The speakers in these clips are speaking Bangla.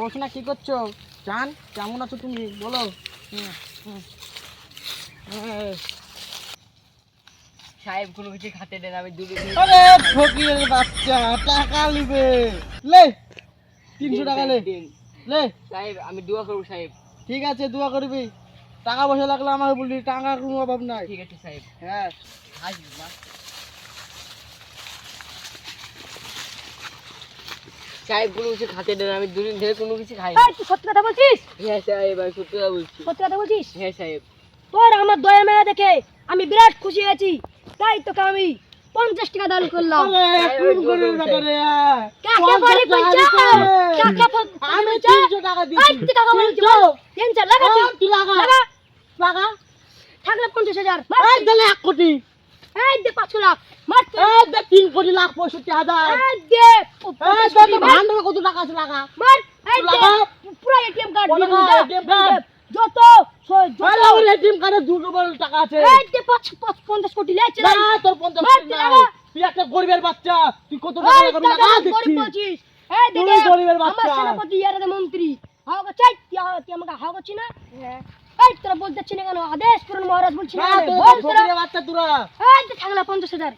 না কি করছ? চান? কেমন আছো তুমি? বলো। হুম, হুম। সাহেব কোনো কিছু খাতে দেন আমি দুটো আরে ফকিরের বাচ্চা টাকা নিবে। লে তিনশো টাকা লে। লে। সাহেব আমি দোয়া করব সাহেব। ঠিক আছে দোয়া করবি। টাকা পয়সা লাগলে আমার বলবি টাকার কোনো অভাব নাই। ঠিক আছে সাহেব। হ্যাঁ। আসব সাহেব কোনো কিছু খাতে দেন আমি দুদিন ধরে কোনো কিছু খাই এই, তুই সত্যি কথা বলছিস? হ্যাঁ সাহেব আমি সত্যি কথা বলছি। সত্যি কথা বলছিস? হ্যাঁ সাহেব। তোর আমার দয়া মেয়া দেখে আমি বিরাট খুশি হয়েছি। তাই তোকে আমি পঞ্চাশ টাকা দান করলাম। কাকে বলি পঞ্চাশ কাকে আমি তিনশো টাকা এই, টাকা বলছিস তিনশো। তিনশো লাগা তুই। তুই লাগা। লাগা। লাগা। থাকলে পঞ্চাশ হাজার। এক কোটি। এই দে পাঁচশো লাখ মার এই দে তিন কোটি লাখ পঁয়ষট্টি হাজার। এই দে এই পঞ্চাশ দে কোটি, তো ভান্ডারে কত টাকা আছে লাগা মার এই দে পুরো এটিএম কার্ড দিয়ে না, দিবি, যা। যত আরে আমার এটিএম কার্ডে দুটো বড় টাকা আছে। এই দে পাঁচ- পাঁচ- পঞ্চাশ কোটি লেছে না তোর পঞ্চাশ মার, কোটি তুই তুই একটা গরিবের বাচ্চা। তুই কত টাকা লাগাবি? লাগা দেখছি। তুই গরিবের আমার বাচ্চা। সেনাপতি ইয়ারে মন্ত্রী। হাওয়া চাই তুই আমাকে হাওয়া করছি না? এই তোরা বলতে যাচ্ছি না কেন? আদেশ করুন মহারাজ বলছি না বাচ্চা তোরা। এই যে থাকলে পঞ্চাশ হাজার।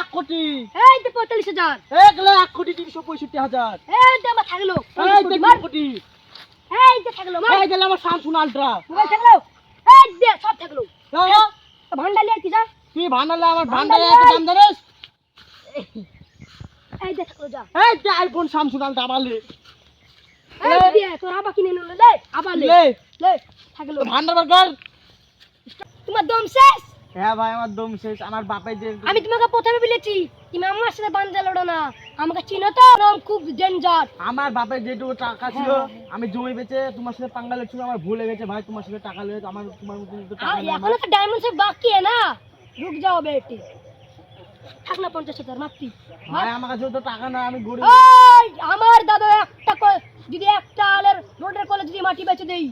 এক কোটি। এই যে পঁয়তাল্লিশ হাজার। এক লাখ কোটি তিনশো পঁয়ষট্টি হাজার। এই যে আমার থাকল। এই কোটি, এই যে থাকল এই দিলে আমার স্যামসুং আলট্রা। মোবাইল থাকল? এই যে সব থাকল। তো ভান্ডার লিয়ে কি যা? তুই ভান্ডালে আমার ভান্ডারে এত দাম জানিস এই থাকল যা। এই যে আইফোন স্যামসুং আলট্রা দিয়ে হ্যাঁ আমি তোমাকে প্রথমে বলেছি তুমি আমার সাথে লড়ো না। আমাকে চিনো তো? খুব ডেঞ্জার আমার বাপের যেটুকু টাকা ছিল হ্যাঁ, হ্যাঁ। আমি জমি বেঁচে তোমার সাথে পাঙ্গা লেগেছিল আমার ভুলে গেছে ভাই তোমার সাথে টাকা লেগে আমার তোমার মতো তো বাকি না? রুক যাও বেটি থাক না পঞ্চাশ হাজার মাপি ভাই আমার কাছে টাকা না আমি গরিব। আমার দাদা একটা যদি একটা আলের রোডের কলে যদি মাটি বেঁচে দেই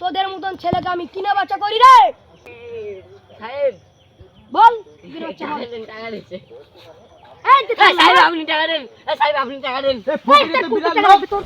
তোদের মতন ছেলেকে আমি কিনা বাচ্চা করি রে সাহেব বল কিনা বাচ্চা টাকা বল। দেন টাকা দিচ্ছে এই যে এই সাহেব থাকল, আপনি টাকা দেন সাহেব আপনি টাকা দেন এই এই ফকিরে তোর